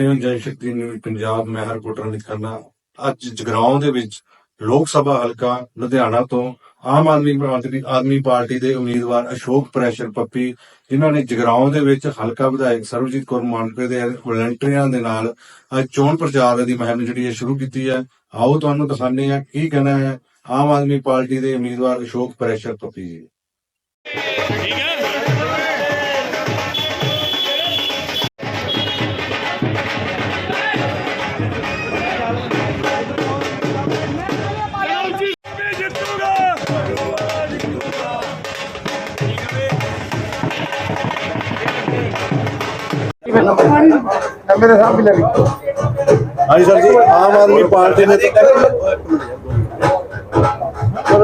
New ਜਨ ਸ਼ਕਤੀ new Punjab ਮੈਂ ਹਰ reporter ਅੱਜ ਜਗਰਾਉਂ ਦੇ ਵਿੱਚ ਲੋਕ ਸਭਾ ਹਲਕਾ ਲੁਧਿਆਣਾ ਤੋਂ ਆਮ ਆਦਮੀ ਪਾਰਟੀ ਆਦਮੀ ਪਾਰਟੀ ਦੇ ਉਮੀਦਵਾਰ ਅਸ਼ੋਕ ਪ੍ਰੈਸ਼ਰ ਪੱਪੀ, ਜਿਨ੍ਹਾਂ ਨੇ ਜਗਰਾਉਂ ਦੇ ਵਿੱਚ ਹਲਕਾ ਵਿਧਾਇਕ ਸਰਵਜੀਤ ਕੌਰ ਮਾਨਕੇ ਦੇ ਵਲੰਟੀਅਰਾਂ ਦੇ ਨਾਲ ਅੱਜ ਚੋਣ ਪ੍ਰਚਾਰ ਦੀ ਮੁਹਿੰਮ ਜਿਹੜੀ ਹੈ ਸ਼ੁਰੂ ਕੀਤੀ ਹੈ। ਆਓ ਤੁਹਾਨੂੰ ਦਿਖਾਉਂਦੇ ਹਾਂ ਕੀ ਕਹਿਣਾ ਹੈ ਆਮ ਆਦਮੀ ਪਾਰਟੀ ਦੇ ਉਮੀਦਵਾਰ ਅਸ਼ੋਕ ਪ੍ਰੈਸ਼ਰ ਪੱਪੀ ਜੀ। ਮੇਰੇ ਸਾਹਮਣੇ ਵੀ ਲੱਗੀ ਹਾਂਜੀ ਸਰ ਜੀ ਆਮ ਆਦਮੀ ਪਾਰਟੀ ਨੇ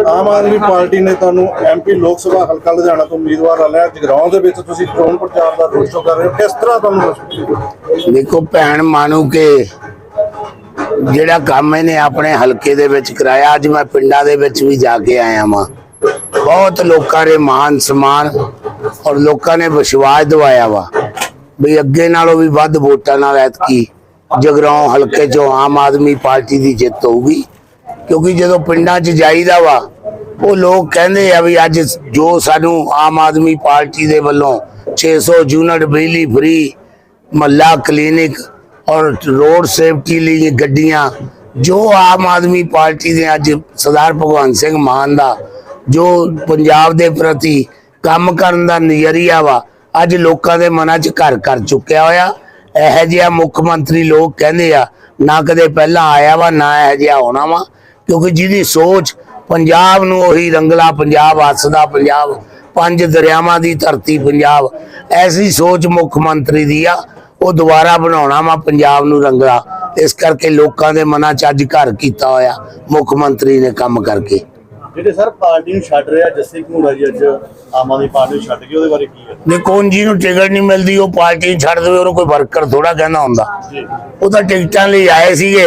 ਆਮ ਆਦਮੀ ਪਾਰਟੀ ਨੇ ਤੁਹਾਨੂੰ ਐਮਪੀ ਲੋਕ ਸਭਾ ਹਲਕਾ ਲੁਧਿਆਣਾ ਤੋਂ ਉਮੀਦਵਾਰ ਆਲਿਆ ਜਗਰਾਉਂ ਦੇ ਵਿੱਚ ਤੁਸੀਂ ਚੋਣ ਪ੍ਰਚਾਰ ਦਾ ਰੋਡ ਸ਼ੋਅ ਕਰ ਰਹੇ ਹੋ। ਕਿਸ ਤਰ੍ਹਾਂ ਤੁਹਾਨੂੰ ਦੇਖੋ ਭੈਣ ਮਾਨੂ ਕੇ ਜਿਹੜਾ ਕੰਮ ਇਹਨੇ ਆਪਣੇ ਹਲਕੇ ਦੇ ਵਿੱਚ ਕਰਾਇਆ ਅੱਜ ਮੈਂ ਪਿੰਡਾਂ ਦੇ ਵਿੱਚ ਵੀ ਜਾ ਕੇ ਆਇਆ ਵਾਂ। ਬਹੁਤ ਲੋਕਾਂ ਨੇ ਮਾਨ ਸਨਮਾਨ ਔਰ ਲੋਕਾਂ ਨੇ ਵਿਸ਼ਵਾਸ ਦਿਵਾਇਆ ਵਾ। ਵੀ ਅੱਗੇ ਨਾਲੋਂ ਵੀ ਵੱਧ ਵੋਟਾਂ ਨਾਲ ਐਤਕੀ ਜਗਰਾਉਂ ਹਲਕੇ ਚੋਂ ਆਮ ਆਦਮੀ ਪਾਰਟੀ ਦੀ ਜਿੱਤ ਹੋਊਗੀ। ਕਿਉਂਕਿ ਜਦੋਂ ਪਿੰਡਾਂ 'ਚ ਜਾਈਦਾ ਵਾ, ਉਹ ਲੋਕ ਕਹਿੰਦੇ ਆ ਵੀ ਅੱਜ ਜੋ ਸਾਨੂੰ ਆਮ ਆਦਮੀ ਪਾਰਟੀ ਦੇ ਵੱਲੋਂ 600 ਯੂਨਿਟ ਬਿਜਲੀ ਫ੍ਰੀ ਮੱਲਾ ਕਲੀਨਿਕ ਔਰ ਰੋਡ ਸੇਫਟੀ ਲਈ ਗੱਡੀਆਂ, ਜੋ ਆਮ ਆਦਮੀ ਪਾਰਟੀ ਦੇ ਅੱਜ ਸਰਦਾਰ ਭਗਵੰਤ ਸਿੰਘ ਮਾਨ ਦਾ, ਜੋ ਪੰਜਾਬ ਦੇ ਪ੍ਰਤੀ ਕੰਮ ਕਰਨ ਦਾ ਨਜ਼ਰੀਆ ਵਾ ਅੱਜ ਲੋਕਾਂ ਦੇ ਮਨਾਂ 'ਚ ਘਰ ਕਰ ਚੁੱਕਿਆ ਹੋਇਆ। ਇਹੋ ਜਿਹਾ ਮੁੱਖ ਮੰਤਰੀ ਲੋਕ ਕਹਿੰਦੇ ਆ, ਨਾ ਕਦੇ ਪਹਿਲਾਂ ਆਇਆ ਵਾ, ਨਾ ਇਹੋ ਜਿਹਾ ਹੋਣਾ ਵਾ। ਕਿਉਂਕਿ ਜਿਹਦੀ ਸੋਚ ਪੰਜਾਬ ਨੂੰ ਉਹੀ ਰੰਗਲਾ ਪੰਜਾਬ ਹੱਸਦਾ ਪੰਜਾਬ, ਪੰਜ ਦਰਿਆਵਾਂ ਦੀ ਧਰਤੀ ਪੰਜਾਬ, ਐਸੀ ਸੋਚ ਮੁੱਖ ਮੰਤਰੀ ਦੀ ਆ। ਉਹ ਦੁਬਾਰਾ ਬਣਾਉਣਾ ਵਾ ਪੰਜਾਬ ਨੂੰ ਰੰਗਲਾ। ਇਸ ਕਰਕੇ ਲੋਕਾਂ ਦੇ ਮਨਾਂ 'ਚ ਅੱਜ ਘਰ ਕੀਤਾ ਹੋਇਆ, ਮੁੱਖ ਮੰਤਰੀ ਨੇ ਕੰਮ ਕਰਕੇ। ਜਿਹੜੇ ਸਰ ਪਾਰਟੀ ਨੂੰ ਛੱਡ ਰਿਹਾ ਜੱਸੀ ਘੂੜਾ ਜੀ ਅੱਜ ਆਮ ਆਦਮੀ ਪਾਰਟੀ ਨੂੰ ਛੱਡ ਕੇ ਉਹਦੇ ਬਾਰੇ ਕੀ ਹੈ? ਦੇਖੋ ਜੀ ਨੂੰ ਟਿਕਟ ਨਹੀਂ ਮਿਲਦੀ ਉਹ ਪਾਰਟੀ ਛੱਡ ਦੇਵੇ ਉਹਨੂੰ ਕੋਈ ਵਰਕਰ ਥੋੜਾ ਕਹਿੰਦਾ ਹੁੰਦਾ। ਜੀ। ਉਹ ਤਾਂ ਟਿਕਟਾਂ ਲਈ ਆਏ ਸੀਗੇ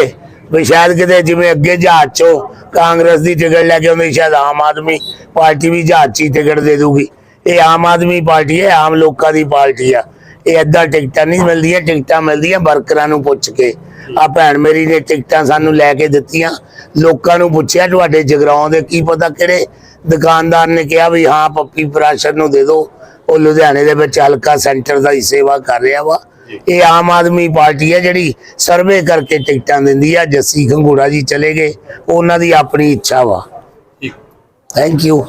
ਵੀ ਸ਼ਾਇਦ ਕਿਤੇ ਜਿਵੇਂ ਅੱਗੇ ਜਹਾਜ਼ ਚੋਂ ਕਾਂਗਰਸ ਦੀ ਟਿਕਟ ਲੈ ਕੇ ਆਉਂਦੇ ਸ਼ਾਇਦ ਆਮ ਆਦਮੀ ਪਾਰਟੀ ਵੀ ਜਹਾਜ਼ 'ਚ ਹੀ ਟਿਕਟ ਦੇ ਦੂਗੀ। ਇਹ ਆਮ ਆਦਮੀ ਪਾਰਟੀ ਹੈ ਆਮ ਲੋਕਾਂ ਦੀ ਪਾਰਟੀ ਆ। ਇਹ ਏਦਾਂ ਟਿਕਟਾਂ ਨਹੀਂ ਮਿਲਦੀਆਂ ਟਿਕਟਾਂ ਮਿਲਦੀਆਂ ਵਰਕਰਾਂ ਨੂੰ ਪੁੱਛ ਕੇ। ਆ ਭੈਣ ਮੇਰੀ ਨੇ ਟਿਕਟਾਂ ਸਾਨੂੰ ਲੈ ਕੇ ਦਿੱਤੀਆਂ। ਲੋਕਾਂ ਨੂੰ ਪੁੱਛਿਆ ਤੁਹਾਡੇ ਜਗਰਾਉਂ ਦੇ ਕੀ ਪਤਾ ਕਿਹੜੇ ਦੁਕਾਨਦਾਰ ਨੇ ਕਿਹਾ ਵੀ ਹਾਂ ਪੱਪੀ ਪ੍ਰਾਸ਼ਰ ਨੂੰ ਦੇ ਦਿਓ ਉਹ ਲੁਧਿਆਣੇ ਦੇ ਵਿੱਚ ਹਲਕਾ ਸੈਂਟਰ ਦਾ ਹੀ ਸੇਵਾ ਕਰ ਰਿਹਾ ਵਾ। ਇਹ ਆਮ ਆਦਮੀ ਪਾਰਟੀ ਹੈ ਜਿਹੜੀ ਸਰਵੇ ਕਰਕੇ ਟਿਕਟਾਂ ਦਿੰਦੀ ਆ। ਜੱਸੀ ਖੰਗੂੜਾ ਜੀ ਚਲੇ ਗਏ। ਉਹਨਾਂ ਦੀ ਆਪਣੀ ਇੱਛਾ ਵਾ। Thank you